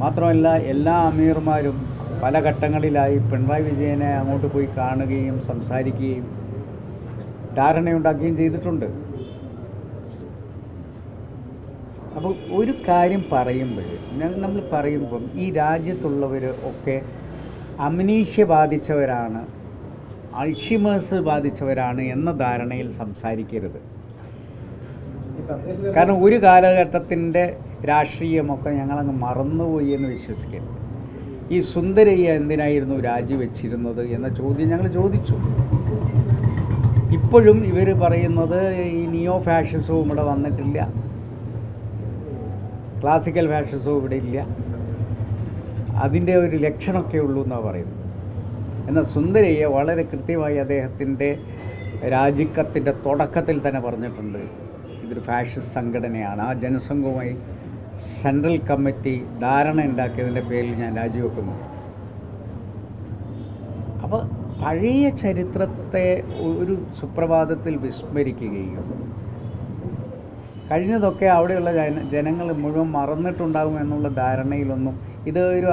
മാത്രമല്ല എല്ലാ അമീർമാരും പല ഘട്ടങ്ങളിലായി പിണറായി വിജയനെ അങ്ങോട്ട് പോയി കാണുകയും സംസാരിക്കുകയും ധാരണയുണ്ടാക്കുകയും ചെയ്തിട്ടുണ്ട്. അപ്പോൾ ഒരു കാര്യം പറയുമ്പോൾ നമ്മൾ പറയുമ്പം ഈ രാജ്യത്തുള്ളവർ ഒക്കെ അമനീഷ്യ ബാധിച്ചവരാണ് അൾഷിമേഴ്സ് ബാധിച്ചവരാണ് എന്ന ധാരണയിൽ സംസാരിക്കരുത്. കാരണം ഒരു കാലഘട്ടത്തിന്റെ രാഷ്ട്രീയമൊക്കെ ഞങ്ങളങ്ങ് മറന്നുപോയി എന്ന് വിശ്വസിക്കരുത്. ഈ സുന്ദരയ്യ എന്തിനായിരുന്നു രാജിവെച്ചിരുന്നത് എന്ന ചോദ്യം ഞങ്ങൾ ചോദിച്ചു. ഇപ്പോഴും ഇവർ പറയുന്നത് ഈ നിയോ ഫാഷിസവും ഇവിടെ വന്നിട്ടില്ല. ക്ലാസിക്കൽ ഫാഷിസവും ഇവിടെ ഇല്ല. അതിന്റെ ഒരു ലക്ഷണമൊക്കെ ഉള്ളൂ എന്നാണ് പറയുന്നത്. എന്നാൽ സുന്ദരയ്യ വളരെ കൃത്യമായി അദ്ദേഹത്തിന്റെ രാജിക്കത്തിന്റെ തുടക്കത്തിൽ തന്നെ പറഞ്ഞിട്ടുണ്ട്. ഇതൊരു ഫാഷിസ്റ്റ് സംഘടനയാണ്. ആ ജനസംഘവുമായി സെൻട്രൽ കമ്മിറ്റി ധാരണ ഉണ്ടാക്കിയതിന്റെ പേരിൽ ഞാൻ രാജിവെക്കുന്നു. അപ്പോൾ പഴയ ചരിത്രത്തെ ഒരു സുപ്രഭാതത്തിൽ വിസ്മരിക്കുകയും കഴിഞ്ഞതൊക്കെ അവിടെയുള്ള ജന ജനങ്ങൾ മുഴുവൻ മറന്നിട്ടുണ്ടാകും എന്നുള്ള ധാരണയിലൊന്നും ഇത് ഒരു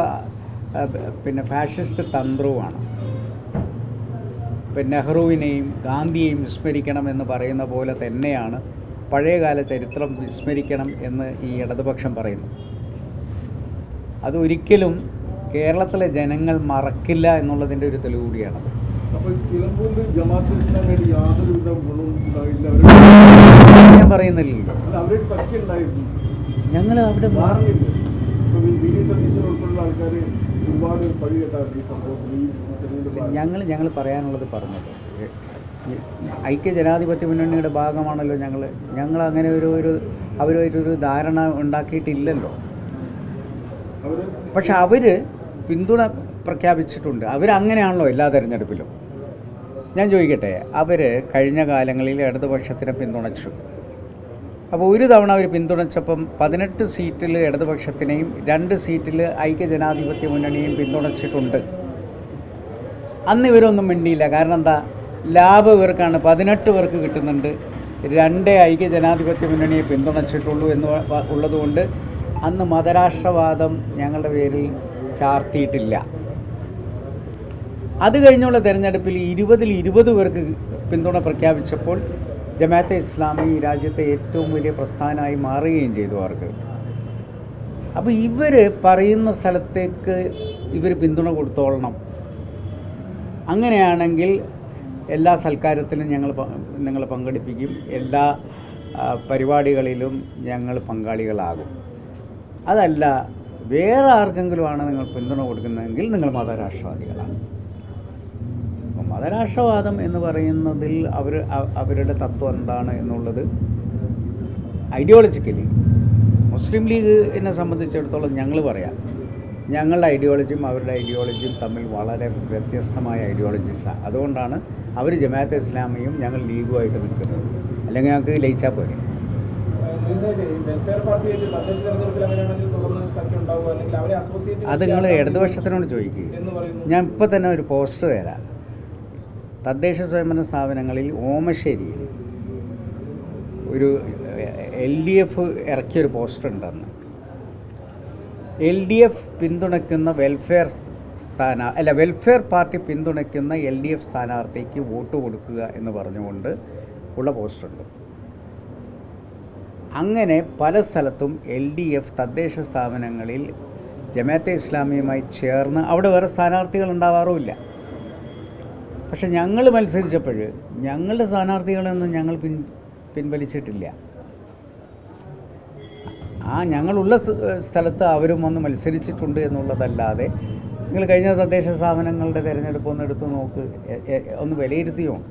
പിന്നെ ഫാഷിസ്റ്റ് തന്ത്രവുമാണ്. ഇപ്പം നെഹ്റുവിനെയും ഗാന്ധിയെയും വിസ്മരിക്കണം എന്ന് പറയുന്ന പോലെ തന്നെയാണ് പഴയകാല ചരിത്രം വിസ്മരിക്കണം എന്ന് ഈ ഇടതുപക്ഷം പറയുന്നു. അത് ഒരിക്കലും കേരളത്തിലെ ജനങ്ങൾ മറക്കില്ല എന്നുള്ളതിന്റെ ഒരു തെളിവ് അവർ ഞാൻ പറയുന്നില്ലല്ലോ. ഞങ്ങൾ അവിടെ ഞങ്ങൾ ഞങ്ങൾ പറയാനുള്ളത് പറഞ്ഞത്. ഐക്യ ജനാധിപത്യ മുന്നണിയുടെ ഭാഗമാണല്ലോ ഞങ്ങൾ ഞങ്ങൾ അങ്ങനെ ഒരു ഒരു അവരുമായിട്ടൊരു ധാരണ ഉണ്ടാക്കിയിട്ടില്ലല്ലോ. പക്ഷെ അവർ പിന്തുണ പ്രഖ്യാപിച്ചിട്ടുണ്ട്. അവരങ്ങനെയാണല്ലോ എല്ലാ തെരഞ്ഞെടുപ്പിലും. ഞാൻ ചോദിക്കട്ടെ അവർ കഴിഞ്ഞ കാലങ്ങളിൽ ഇടതുപക്ഷത്തിനെ പിന്തുണച്ചു. അപ്പോൾ ഒരു തവണ അവർ പിന്തുണച്ചപ്പം പതിനെട്ട് സീറ്റിൽ ഇടതുപക്ഷത്തിനെയും രണ്ട് സീറ്റിൽ ഐക്യ ജനാധിപത്യ മുന്നണിയും പിന്തുണച്ചിട്ടുണ്ട്. അന്ന് ഇവരൊന്നും മിണ്ടിയില്ല. കാരണം എന്താ? ലാഭം ഇവർക്കാണ് പതിനെട്ട് പേർക്ക് കിട്ടുന്നുണ്ട്. രണ്ടേ ഐക്യ ജനാധിപത്യ മുന്നണിയെ പിന്തുണച്ചിട്ടുള്ളൂ എന്ന് ഉള്ളതുകൊണ്ട് അന്ന് മതരാഷ്ട്രവാദം ഞങ്ങളുടെ പേരിൽ ചാർത്തിയിട്ടില്ല. അത് കഴിഞ്ഞുള്ള തെരഞ്ഞെടുപ്പിൽ ഇരുപതിൽ ഇരുപത് പേർക്ക് പിന്തുണ പ്രഖ്യാപിച്ചപ്പോൾ ജമാഅത്തെ ഇസ്ലാമി രാജ്യത്തെ ഏറ്റവും വലിയ പ്രസ്ഥാനമായി മാറുകയും ചെയ്തു അവർക്ക്. അപ്പോൾ ഇവർ പറയുന്ന സ്ഥലത്തേക്ക് ഇവർ പിന്തുണ കൊടുത്തോളണം. അങ്ങനെയാണെങ്കിൽ എല്ലാ സൽക്കാരത്തിലും ഞങ്ങൾ നിങ്ങൾ പങ്കെടുപ്പിക്കും. എല്ലാ പരിപാടികളിലും ഞങ്ങൾ പങ്കാളികളാകും. അതല്ല വേറെ ആർക്കെങ്കിലുമാണ് നിങ്ങൾ പിന്തുണ കൊടുക്കുന്നതെങ്കിൽ നിങ്ങൾ മതരാഷ്ട്രവാദികളാണ്. അപ്പം മതരാഷ്ട്രവാദം എന്ന് പറയുന്നതിൽ അവർ അവരുടെ തത്വം എന്താണ് എന്നുള്ളത് ഐഡിയോളജിക്കലി മുസ്ലിം ലീഗ് എന്നെ സംബന്ധിച്ചിടത്തോളം ഞങ്ങൾ പറയാം ഞങ്ങളുടെ ഐഡിയോളജിയും അവരുടെ ഐഡിയോളജിയും തമ്മിൽ വളരെ വ്യത്യസ്തമായ ഐഡിയോളജീസാണ് അതുകൊണ്ടാണ് അവർ ജമാഅത്തെ ഇസ്ലാമിയും ഞങ്ങൾ ലീഗുമായിട്ട് നിൽക്കുന്നത്. അല്ലെങ്കിൽ ഞങ്ങൾക്ക് ലയിച്ചാൽ പോരെ. അത് നിങ്ങൾ ഇടതുപക്ഷത്തിനോട് ചോദിക്കുക ഞാൻ ഇപ്പോൾ തന്നെ ഒരു പോസ്റ്റർ തരാം. തദ്ദേശ സ്വയംഭരണ സ്ഥാപനങ്ങളിൽ ഓമശ്ശേരിയിൽ ഒരു എൽ ഡി എഫ് ഇറക്കിയൊരു പോസ്റ്റർ ഉണ്ടെന്ന്. എൽ ഡി എഫ് പിന്തുണയ്ക്കുന്ന വെൽഫെയർ സ്ഥാന അല്ല വെൽഫെയർ പാർട്ടി പിന്തുണയ്ക്കുന്ന എൽ ഡി എഫ് സ്ഥാനാർത്ഥിക്ക് വോട്ട് കൊടുക്കുക എന്ന് പറഞ്ഞുകൊണ്ട് ഉള്ള പോസ്റ്ററുണ്ട് അങ്ങനെ പല സ്ഥലത്തും എൽ ഡി എഫ് തദ്ദേശ സ്ഥാപനങ്ങളിൽ ജമാഅത്തെ ഇസ്ലാമിയുമായി ചേർന്ന് അവിടെ വേറെ സ്ഥാനാർത്ഥികൾ ഉണ്ടാവാറുമില്ല. പക്ഷെ ഞങ്ങൾ മത്സരിച്ചപ്പോൾ ഞങ്ങളുടെ സ്ഥാനാർത്ഥികളൊന്നും ഞങ്ങൾ പിൻ പിൻവലിച്ചിട്ടില്ല. ആ ഞങ്ങളുള്ള സ്ഥ- സ്ഥലത്ത് അവരും വന്ന് മത്സരിച്ചിട്ടുണ്ട് എന്നുള്ളതല്ലാതെ നിങ്ങൾ കഴിഞ്ഞ തദ്ദേശ സ്ഥാപനങ്ങളുടെ തിരഞ്ഞെടുപ്പ് ഒന്ന് എടുത്ത് നോക്ക് ഒന്ന് വിലയിരുത്തി നോക്ക്